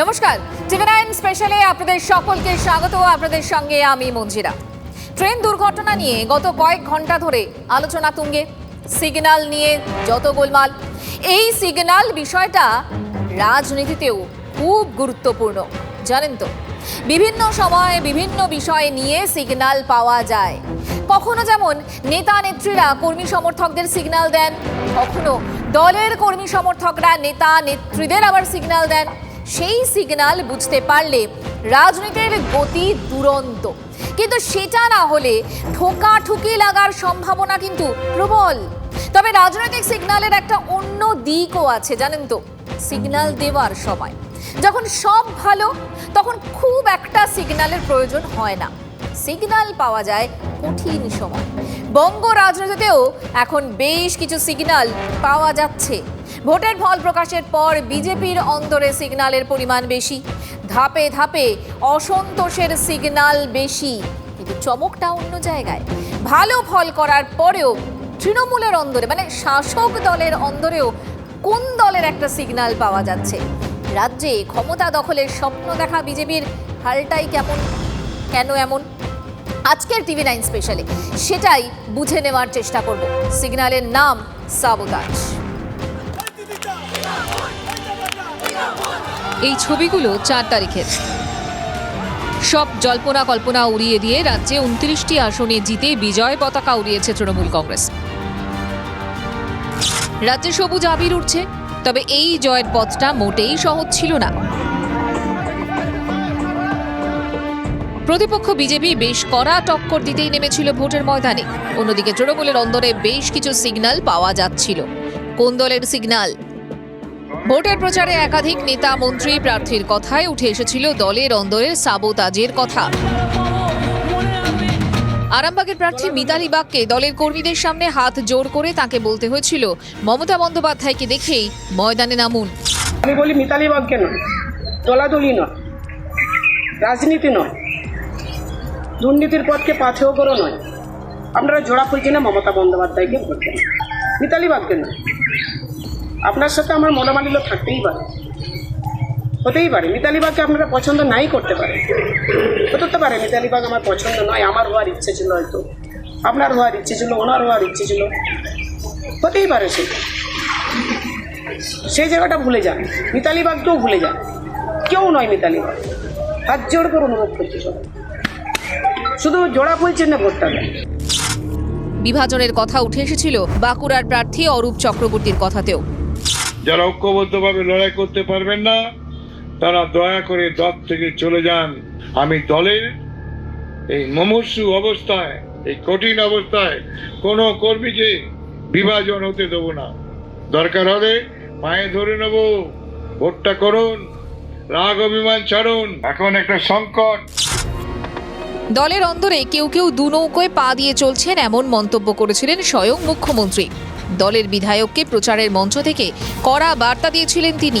নমস্কার। TV nine স্পেশালে আপনাদের সকলকে স্বাগত। আপনাদের সঙ্গে আমি মঞ্জিরা। ট্রেন দুর্ঘটনা নিয়ে গত কয়েক ঘণ্টা ধরে আলোচনা তুঙ্গে। সিগন্যাল নিয়ে যত গোলমাল। এই সিগন্যাল বিষয়টা রাজনীতিতেও খুব গুরুত্বপূর্ণ, জানেন তো? বিভিন্ন সময়ে বিভিন্ন বিষয় নিয়ে সিগন্যাল পাওয়া যায়। কখনো যেমন নেতা নেত্রীরা কর্মী সমর্থকদের সিগন্যাল দেন, কখনো দলের কর্মী সমর্থকরা নেতা নেত্রীদের আবার সিগন্যাল দেন। সেই সিগনাল বুঝতে পারলে রাজনীতির গতি দুরন্ত। কিন্তু সেটা না হলে ঠোকাঠুকি লাগার সম্ভাবনা কিন্তু প্রবল। তবে রাজনৈতিক সিগনালের একটা অন্য দিকও আছে, জানেন তো? সিগনাল দেওয়ার সময়। যখন সব ভালো, তখন খুব একটা সিগনালের প্রয়োজন হয় না। সিগন্যাল পাওয়া যায় কঠিন সময়। বঙ্গ রাজনীতিতেও এখন বেশ কিছু সিগনাল পাওয়া যাচ্ছে। ভোটের ফল প্রকাশের পর বিজেপির অন্তরে সিগনালের পরিমাণ বেশি। ধাপে ধাপে অসন্তোষের সিগনাল বেশি। কিন্তু চমকটা অন্য জায়গায়। ভালো ফল করার পরেও তৃণমূলের অন্দরে মানে শাসক দলের অন্দরেও কোন দলের একটা সিগনাল পাওয়া যাচ্ছে? রাজ্যে ক্ষমতা দখলের স্বপ্ন দেখা বিজেপির, হালটাই কেমন? কেন এমন? আজকের টিভি নাইন স্পেশালে সেটাই বুঝে নেওয়ার চেষ্টা করব। সিগন্যালের নাম সাবোতাজ। এই ছবিগুলো চার তারিখের। সব জল্পনা কল্পনা উড়িয়ে দিয়ে রাজ্যে উনত্রিশটি আসনে জিতে বিজয় পতাকা উড়িয়েছে তৃণমূল কংগ্রেস। রাজ্যে সবুজ আবির উঠছে তবে এই জয়ের পথটা মোটেই সহজ ছিল না। প্রতিপক্ষ বিজেপি বেশ কড়া টক্কর দিতেই নেমেছিল ভোটের ময়দানে। অন্যদিকে তৃণমূলের অন্দরে বেশ কিছু সিগন্যাল পাওয়া যাচ্ছিল। কোন দলের সিগন্যাল ভোটের প্রচারে একাধিক নেতা, মন্ত্রী প্রার্থীর কথায় উঠে এসেছিল দলের অন্দরের সাবোতাজের কথা। আরামবাগের প্রার্থী মিতালি বাগকে দলের কর্মীদের সামনে হাত জোর করে তাকে বলতে হয়েছিল, মমতা বন্দ্যোপাধ্যায়কে দেখেই ময়দানে নামুন। আমি বলি মিতালি বাগকে নয়, দলাদলি নয়, রাজনীতি নয়। দুর্নীতির পথকে পাথেও করো নয়। আপনারা জোড়া খুঁজছি না মমতা বন্দ্যোপাধ্যায়কে ভোট। দেন মিতালি বাগকে নয়। আপনার সাথে আমার মনোমালিন্য থাকতেই পারে। হতেই পারে। মিতালি বাগকে আপনারা পছন্দ নাই করতে পারে হতে পারে মিতালি বাগ আমার পছন্দ নয়। আমার হওয়ার ইচ্ছে ছিল হয়তো। আপনার হওয়ার ইচ্ছে ছিল, ওনার হওয়ার ইচ্ছে ছিল। হতেই পারে সেটা সেই জায়গাটা ভুলে যান। মিতালি বাগকেও ভুলে যান। কেউ নয় মিতালি বাগ হাত জোর করে অনুভব করছে সবাই শুধু জোড়া ফুলছেন না ভোটটা দেন বিভাজনের কথা উঠে এসেছিল বাঁকুড়ার প্রার্থী অরূপ চক্রবর্তীর কথাতেও। যারা ঐক্যবদ্ধভাবে লড়াই করতে পারবেন না তারা দয়া করে দল থেকে চলে যান। আমি দলের এই মুমূর্ষু অবস্থায় এই কঠিন অবস্থায় কোনো কর্মীকে বিভাজন হতে দেবো না। দরকার হলে পায়ে ধরে নেব ভোটটা করুন রাগ অভিমান ছাড়ুন। এখন একটা সংকট। দলের অন্দরে কেউ কেউ দু নৌকোয় পা দিয়ে চলছেন এমন মন্তব্য করেছিলেন স্বয়ং মুখ্যমন্ত্রী। দলের বিধায়ককে প্রচারের মঞ্চ থেকে কড়া বার্তা দিয়েছিলেন তিনি।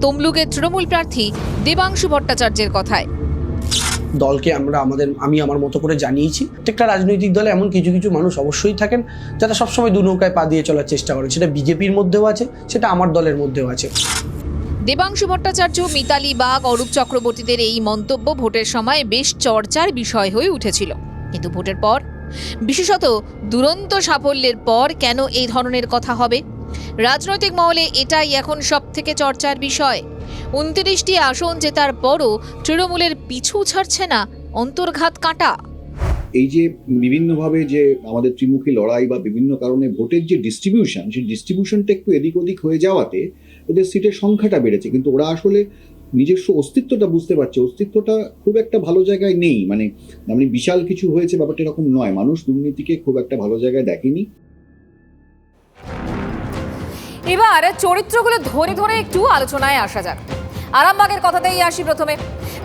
তমলুকের তৃণমূল প্রার্থী দেবাংশু ভট্টাচার্যের কথায়। দলকে আমরা আমাদের আমি আমার মতো করে জানিয়েছি। প্রত্যেকটা রাজনৈতিক দলে এমন কিছু কিছু মানুষ অবশ্যই থাকেন যারা সবসময় দু নৌকায় পা দিয়ে চলার চেষ্টা করে সেটা বিজেপির মধ্যেও আছে সেটা আমার দলের মধ্যেও আছে। দেবাংশু ভট্টাচার্য মিতালি বাগ অরূপ চক্রবর্তীদের এই মন্তব্য ভোটের সময় বেশ চর্চার বিষয় হয়ে উঠেছিল। কিন্তু ভোটের পর বিশেষত দুরন্ত সাফল্যের পর কেন এই ধরনের কথা হবে? রাজনৈতিক মহলে এটাই এখন সব থেকে চর্চার বিষয়। উনত্রিশটি আসন জেতার পরও তৃণমূলের পিছু ছাড়ছে না অন্তর্ঘাত কাঁটা। এই যে বিভিন্নভাবে যে আমাদের ত্রিমুখী লড়াই বা বিভিন্ন কারণে ভোটের যে ডিস্ট্রিবিউশন সেই ডিস্ট্রিবিউশনটা একটু এদিক ওদিক হয়ে যাওয়াতে ওদের সিটের সংখ্যাটা বেড়েছে। কিন্তু ওরা আসলে নিজস্ব অস্তিত্বটা বুঝতে পারছে। অস্তিত্বটা খুব একটা ভালো জায়গায় নেই। মানে মানে বিশাল কিছু হয়েছে, ব্যাপারটা এরকম নয়। মানুষ দুর্নীতিকে খুব একটা ভালো জায়গায় দেখেনি। এবার চরিত্রগুলো ধরে ধরে একটু আলোচনায় আসা যাক। আরামবাগের কথাতেই আসি প্রথমে।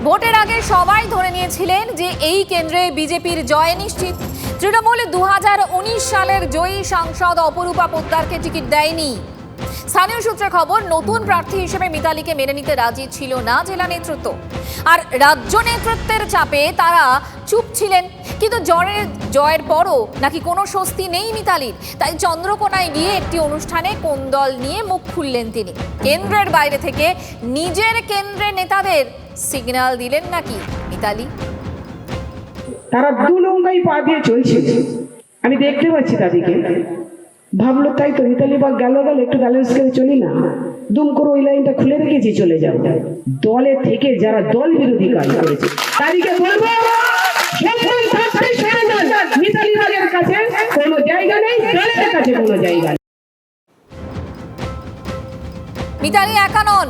ভোটের আগে সবাই ধরে নিয়েছিলেন যে এই কেন্দ্রে বিজেপির জয় নিশ্চিত। তৃণমূল দু হাজার উনিশ সালের জয়ী সাংসদ অপরূপা পোদ্দারকে টিকিট দেয়নি। স্থানীয় সূত্রে খবর, নতুন প্রার্থী হিসেবে মিতালিকে মেনে নিতে রাজি ছিল না জেলা নেতৃত্ব। আর রাজ্য নেতৃত্বের চাপে তারা চুপ ছিলেন। কিন্তু জ্বরের, জয়ের পরও নাকি কোনো স্বস্তি নেই মিতালির। তাই চন্দ্রকোনায় গিয়ে একটি অনুষ্ঠানে কোন দল নিয়ে মুখ খুললেন তিনি? কেন্দ্রের বাইরে থেকে নিজের কেন্দ্রের নেতাদের সিগন্যাল দিলেন নাকি মিতালি? তারা দু লঙ্গাই পা দিয়ে চলছে। আমি দেখতে পাচ্ছি তাদেরকে। ভাবলো, তাই তো মিতালি বা গেল গেল, একটু ব্যালেন্স করে চলি না। দুম করে ওই লাইনটা খুলে রেখেছি, চলে যাও। দলে থেকে যারা দল বিরোধী কাজ করেছে, তাদেরকে বলব মিতালি মিতালি একা নন।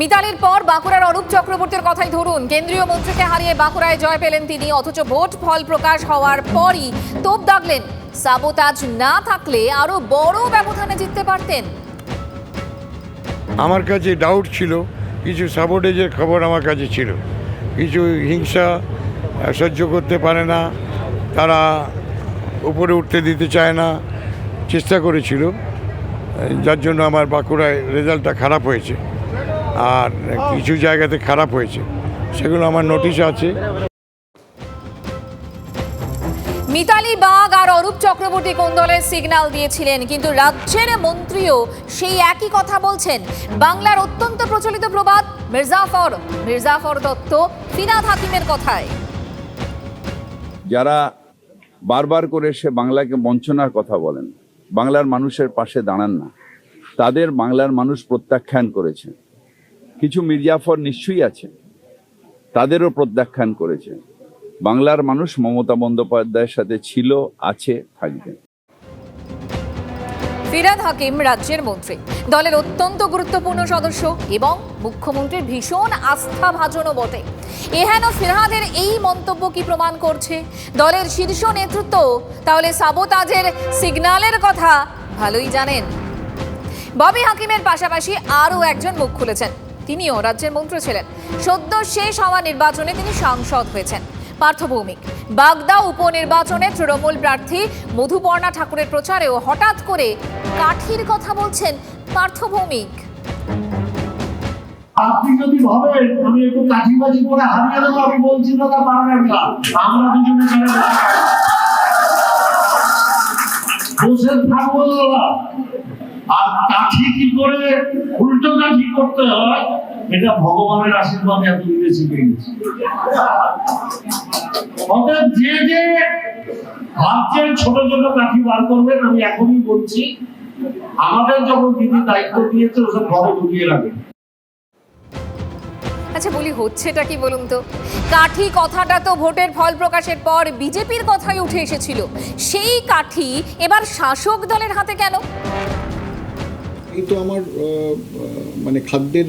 মিতালির পর বাঁকুড়ার অরূপ চক্রবর্তীর কথাই ধরুন। কেন্দ্রীয় মন্ত্রীকে হারিয়ে বাঁকুড়ায় জয় পেলেন তিনি, অথচ ভোট ফল প্রকাশ হওয়ার পরই তোপ দাগলেন। সাবোতাজ না থাকলে আরও বড় ব্যবধানে জিততে পারতেন। আমার কাছে ডাউট ছিল, কিছু সাবোটেজের খবর আমার কাছে ছিল। কিছু হিংসা সহ্য করতে পারে না, তারা উপরে উঠতে দিতে চায় না, চেষ্টা করেছিল। যার জন্য আমার বাঁকুড়ায় রেজাল্টটা খারাপ হয়েছে। আর কিছু জায়গাতে খারাপ হয়েছে, সেগুলো আমার নোটিশ আছে। মিতালি বাগ আর অরূপ চক্রবর্তী কোন দলের সিগন্যাল দিয়েছিলেন? কিন্তু রাজ্যের মন্ত্রীও সেই একই কথা বলছেন। বাংলার অত্যন্ত প্রচলিত প্রবাদ, মির্জাফর মির্জাফর দত্ত, ফিনাদ হাকিমের কথায়। যারা বারবার করে সে বাংলাকে বঞ্চনার কথা বলেন, বাংলার মানুষের পাশে দাঁড়ান না। তাদের বাংলার মানুষ প্রত্যাখ্যান করেছে। কিছু মির্জাফর নিশ্চয়ই আছে, তাদেরও প্রত্যাখ্যান করেছে। বাংলার মানুষ মমতা বন্দ্যোপাধ্যায়ের সাথে ছিল, আছে, থাকবে। ফিরাদ হাকিম, রাজ্যের মন্ত্রী। দলের অত্যন্ত গুরুত্বপূর্ণ সদস্য এবং মুখ্যমন্ত্রীর ভীষণ আস্থা আস্থাভাজনও বটে। এহেন ফিরহাদের এই মন্তব্য কি প্রমাণ করছে? দলের শীর্ষ নেতৃত্ব, তাহলে সাবোতাজের সিগন্যালের কথা ভালোই জানেন। ববি হাকিমের পাশাপাশি আরও একজন মুখ খুলেছেন। তিনিও রাজ্যের মন্ত্রী ছিলেন। সদ্য শেষ হওয়া নির্বাচনে তিনি সাংসদ হয়েছেন। পার্থ ভৌমিক বাগদা উপনির্বাচনে তৃণমূল প্রার্থী মধুপর্ণা ঠাকুরের প্রচারেও হঠাৎ করে কাঠির কথা বলছেন পার্থ ভৌমিক আপনি যদি ভাবেন, আমি একটু কাঠিবাজি করে হারিয়ে দেবো, আমি বলছি পারবেন না। আমরা দুজনে বসে থাকব আর কাঠি কি করে উল্টো কাঠি করতে হয়? এটা ভগবানের আশীর্বাদে এত দিনে শিখে গেছি। অতএব যে যে ভাবছেন ছোট ছোট কাঠি বার করবেন আমি এখনই বলছি আমাদের যখন দিদি দায়িত্ব দিয়েছে ওসব ঘরে ঢুকিয়ে রাখবেন আচ্ছা বলি হচ্ছেটা কি বলুন তো? কাঠি কথাটা তো ভোটের ফল প্রকাশের পর বিজেপির কথাই উঠে এসেছিল। সেই কাঠি এবার শাসক দলের হাতে কেন? এই তো আমার মানে খাদ্যের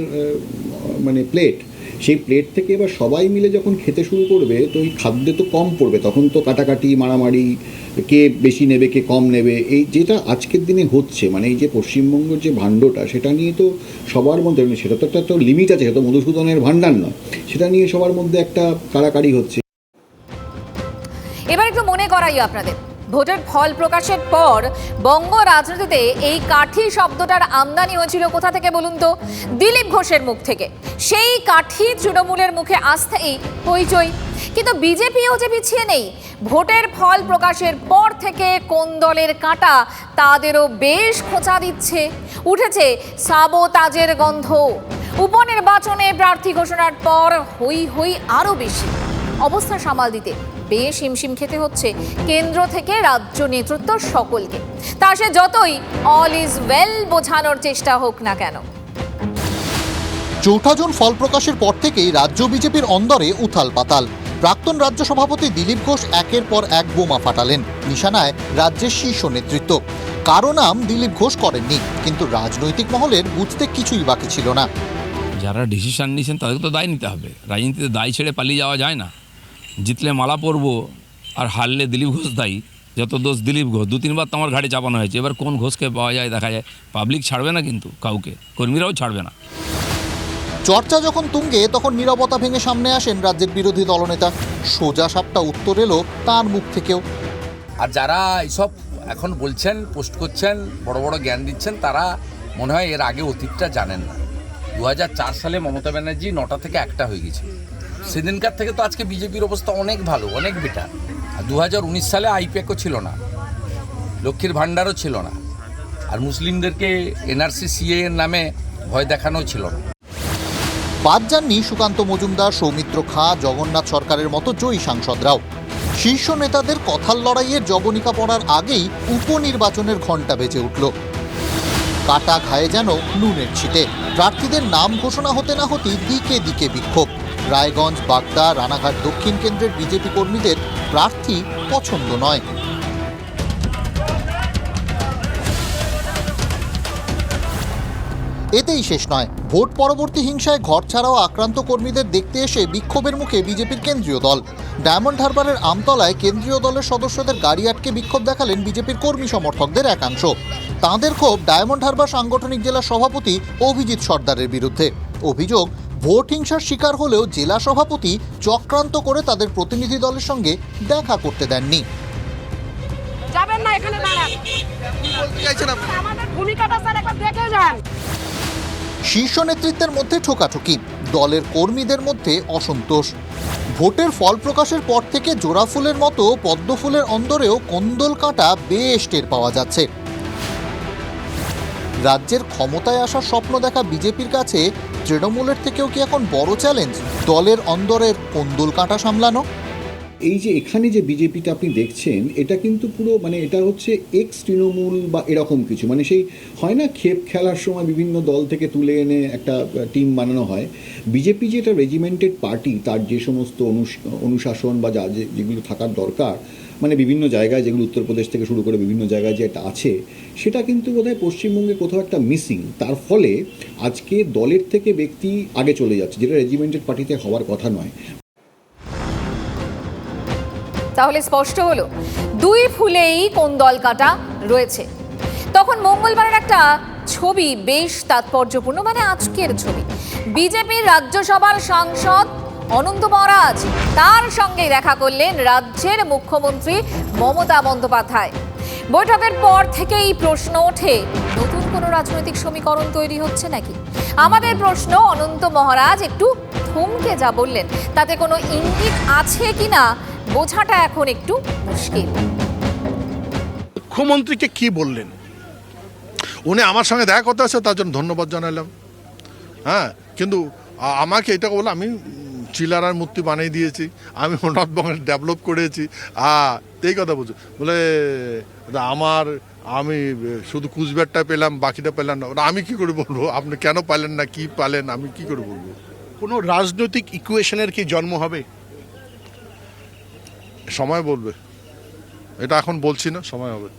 মানে প্লেট সেই প্লেট থেকে এবার সবাই মিলে যখন খেতে শুরু করবে, তো ওই খাদ্যে তো কম পড়বে, তখন তো কাটাকাটি, মারামারি, কে বেশি নেবে, কে কম নেবে, এই যেটা আজকের দিনে হচ্ছে মানে এই যে পশ্চিমবঙ্গের যে ভাণ্ডটা, সেটা নিয়ে তো সবার মধ্যে মানে সেটা তো একটা তো লিমিট আছে, সেটা তো মধুসূদনের ভাণ্ডার নয়, সেটা নিয়ে সবার মধ্যে একটা কাড়াকাড়ি হচ্ছে। এবার একটু মনে করাই আপনাদের। ভোটের ফল প্রকাশের পর বঙ্গ রাজনীতিতে এই কাঠি শব্দটার আমদানি হয়েছিল কোথা থেকে বলুন তো? দিলীপ ঘোষের মুখ থেকে। সেই কাঠি তৃণমূলের মুখে আসতেই হইচই। কিন্তু বিজেপিও যে পিছিয়ে নেই, ভোটের ফল প্রকাশের পর থেকে কোন দলের কাঁটা তাদেরও বেশ খোঁচা দিচ্ছে। উঠেছে সাবোতাজের গন্ধ। উপনির্বাচনে প্রার্থী ঘোষণার পর হই হই আরও বেশি। অবস্থা সামাল দিতে বেশ হিমশিম খেতে হচ্ছে কেন্দ্র থেকে রাজ্য নেতৃত্ব সকলকে। তা সে যতই অল ইজ ওয়েল বোঝানোর চেষ্টা হোক না কেন। চৌঠা জুন ফল প্রকাশের পর থেকেই রাজ্য বিজেপির অন্দরে উথাল পাতাল। প্রাক্তন রাজ্য সভাপতি দিলীপ ঘোষ একের পর এক বোমা ফাটালেন। নিশানায় রাজ্যের শীর্ষ নেতৃত্ব। কারও নাম দিলীপ ঘোষ করেননি কিন্তু রাজনৈতিক মহলের বুঝতে কিছুই বাকি ছিল না। যারা ডিসিশন নিয়েছেন তাদের তো দায় নিতে হবে। রাজনীতিতে দায় ছেড়ে পালিয়ে যাওয়া যায় না। জিতলে মালা পরবো আর হারলে দিলীপ ঘোষ দায়ী। যত দোষ দিলীপ ঘোষ দু তিনবার তো আমার ঘাড়ে চাপানো হয়েছে। এবার কোন ঘোষকে পাওয়া যায় দেখা যায়। পাবলিক ছাড়বে না কিন্তু কাউকে কর্মীরাও ছাড়বে না। চর্চা যখন তুঙ্গে তখন নীরবতা ভেঙে সামনে আসেন রাজ্যের বিরোধী দলনেতা। সোজা সাপটা উত্তর এলো তার মুখ থেকেও। আর যারা এইসব এখন বলছেন পোস্ট করছেন বড় বড় জ্ঞান দিচ্ছেন তারা মনে হয় এর আগে অতীতটা জানেন না। দু হাজার চার সালে মমতা ব্যানার্জি নটা থেকে একটা হয়ে গেছে। সেদিনকার থেকে তো আজকে বিজেপির অবস্থা অনেক ভালো, অনেক বেটার আর দুহাজার উনিশ সালে আইপ্যাকও ছিল না, লক্ষ্মীর ভাণ্ডারও ছিল না। আর মুসলিমদেরকে এনআরসি সিএ এর নামে ভয় দেখানো ছিল না। বাদ যাননি সুকান্ত মজুমদার, সৌমিত্র খাঁ, জগন্নাথ সরকারের মতো জয়ী সাংসদরাও। শীর্ষ নেতাদের কথার লড়াইয়ের জবনিকা পড়ার আগেই উপনির্বাচনের ঘণ্টা বেজে উঠল। কাটা ঘায়ে যেন নুনের ছিটে। প্রার্থীদের নাম ঘোষণা হতে না হতেই দিকে দিকে বিক্ষোভ। রায়গঞ্জ, বাগদা, রানাঘাট, দক্ষিণ কেন্দ্রের বিজেপি কর্মীদের প্রার্থী পছন্দ নয়। এতেই শেষ নয়। ভোট পরবর্তী হিংসায় ঘর ছাড়াও আক্রান্ত কর্মীদের দেখতে এসে বিক্ষোভের মুখে বিজেপির কেন্দ্রীয় দল। ডায়মন্ড হারবারের আমতলায় কেন্দ্রীয় দলের সদস্যদের গাড়ি আটকে বিক্ষোভ দেখালেন বিজেপির কর্মী সমর্থকদের একাংশ। তাঁদের ক্ষোভ ডায়মন্ড হারবার সাংগঠনিক জেলা সভাপতি অভিজিৎ সর্দারের বিরুদ্ধে। অভিযোগ ভোট হিংসার শিকার হলেও জেলা সভাপতি চক্রান্ত করে তাদের প্রতিনিধি দলের সঙ্গে দেখা করতে দেননি। যাবেন না এখানে দাঁড়ান। আমাদের ভূমিকাটা স্যার একবার দেখে যান। শীর্ষ নেতৃত্বের মধ্যে ঠোকাঠুকি দলের কর্মীদের মধ্যে অসন্তোষ। ভোটের ফল প্রকাশের পর থেকে জোড়া ফুলের মতো পদ্ম ফুলের অন্দরেও কোন্দল কাঁটা বেশ টের পাওয়া যাচ্ছে। রাজ্যের ক্ষমতায় আসার স্বপ্ন দেখা বিজেপির কাছে তৃণমূলের থেকেও কি এখন বড় চ্যালেঞ্জ দলের অন্দরের কোন্দল কাঁটা সামলানো? এই যে এখানে যে বিজেপিটা আপনি দেখছেন, এটা কিন্তু পুরো মানে এটা হচ্ছে এক্স তৃণমূল বা এরকম কিছু। মানে সেই হয় না ক্ষেপ খেলার সময় বিভিন্ন দল থেকে তুলে এনে একটা টিম বানানো হয়। বিজেপি যে একটা রেজিমেন্টেড পার্টি তার যে সমস্ত অনুশ- অনুশাসন বা যা যে- যেগুলো থাকার দরকার মানে বিভিন্ন জায়গায় যেগুলো উত্তরপ্রদেশ থেকে শুরু করে বিভিন্ন জায়গায় যেটা আছে, সেটা কিন্তু বোধহয় পশ্চিমবঙ্গে কোথাও একটা মিসিং তার ফলে আজকে দলের থেকে ব্যক্তি আগে চলে যাচ্ছে, যেটা রেজিমেন্টেড পার্টিতে হওয়ার কথা নয়। তাহলে স্পষ্ট হলো, দুই ফুলেই কোন দল কাটা রয়েছে। তখন মঙ্গলবারের একটা ছবি বেশ তাৎপর্যপূর্ণ মানে আজকের ছবি। বিজেপির রাজ্যসভার সাংসদ অনন্ত মহারাজ তার সঙ্গে দেখা করলেন রাজ্যের মুখ্যমন্ত্রী মমতা বন্দ্যোপাধ্যায়। বৈঠকের পর থেকেই প্রশ্ন ওঠে, নতুন কোনো রাজনৈতিক সমীকরণ তৈরি হচ্ছে নাকি? আমাদের প্রশ্ন, অনন্ত মহারাজ একটু থমকে যা বললেন, তাতে কোনো ইঙ্গিত আছে কিনা বোঝাটা এখন একটু মুশকিল। মুখ্যমন্ত্রীকে কি বললেন? উনি আমার সঙ্গে দেখা করতে আসছে তার জন্য ধন্যবাদ জানালাম। হ্যাঁ কিন্তু আমাকে এটা বলে আমি চিলারার মূর্তি বানিয়ে দিয়েছি আমি নর্থবঙ্গের ডেভেলপ করেছি। আ এই কথা বলছো। বলে আমার আমি শুধু কুচবিহারটা পেলাম বাকিটা পেলাম না। আমি কি করে বলব? আপনি কেন পালেন না কি পালেন? আমি কি করে বলব? কোনো রাজনৈতিক ইকুয়েশনের কি জন্ম হবে? সময় বলবে। এটা এখন বলছি না, সময় হবে।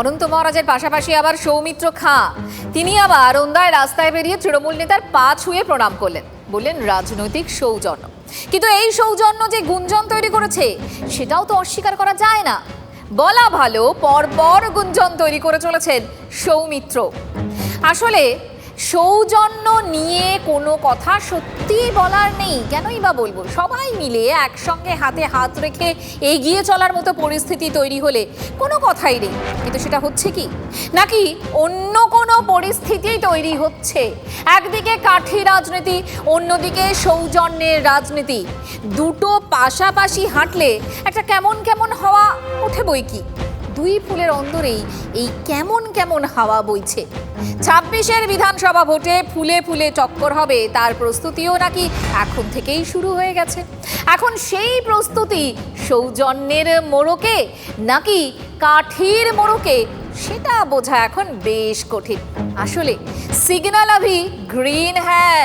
অনন্ত মহারাজের পাশাপাশি আবার সৌমিত্র খাঁ। তিনি আবার ওন্দায় রাস্তায় বেরিয়ে তৃণমূল নেতার পা ছুঁয়ে প্রণাম করলেন। বললেন, রাজনৈতিক সৌজন্য। কিন্তু এই সৌজন্য যে গুঞ্জন তৈরি করেছে, সেটাও তো অস্বীকার করা যায় না। বলা ভালো, পরপর গুঞ্জন তৈরি করে চলেছেন সৌমিত্র। আসলে সৌজন্য নিয়ে কোনো কথা সত্যিই বলার নেই। কেনই বা বলব? সবাই মিলে একসঙ্গে হাতে হাত রেখে এগিয়ে চলার মতো পরিস্থিতি তৈরি হলে কোনো কথাই নেই। কিন্তু সেটা হচ্ছে কি? নাকি অন্য কোনো পরিস্থিতি তৈরি হচ্ছে? একদিকে কাঠি রাজনীতি, অন্যদিকে সৌজন্যের রাজনীতি। দুটো পাশাপাশি হাঁটলে একটা কেমন কেমন হওয়া ওঠে বই কি? দুই ফুলের অন্দরেই এই কেমন কেমন হাওয়া বইছে। ছাব্বিশের বিধানসভা ভোটে ফুলে ফুলে টক্কর হবে, তার প্রস্তুতিও নাকি এখন থেকেই শুরু হয়ে গেছে। এখন সেই প্রস্তুতি সৌজন্যের মোড়কে নাকি কাঠির মোড়কে, সেটা বোঝা এখন বেশ কঠিন। আসলে সিগন্যাল আভি গ্রিন হ্যাঁ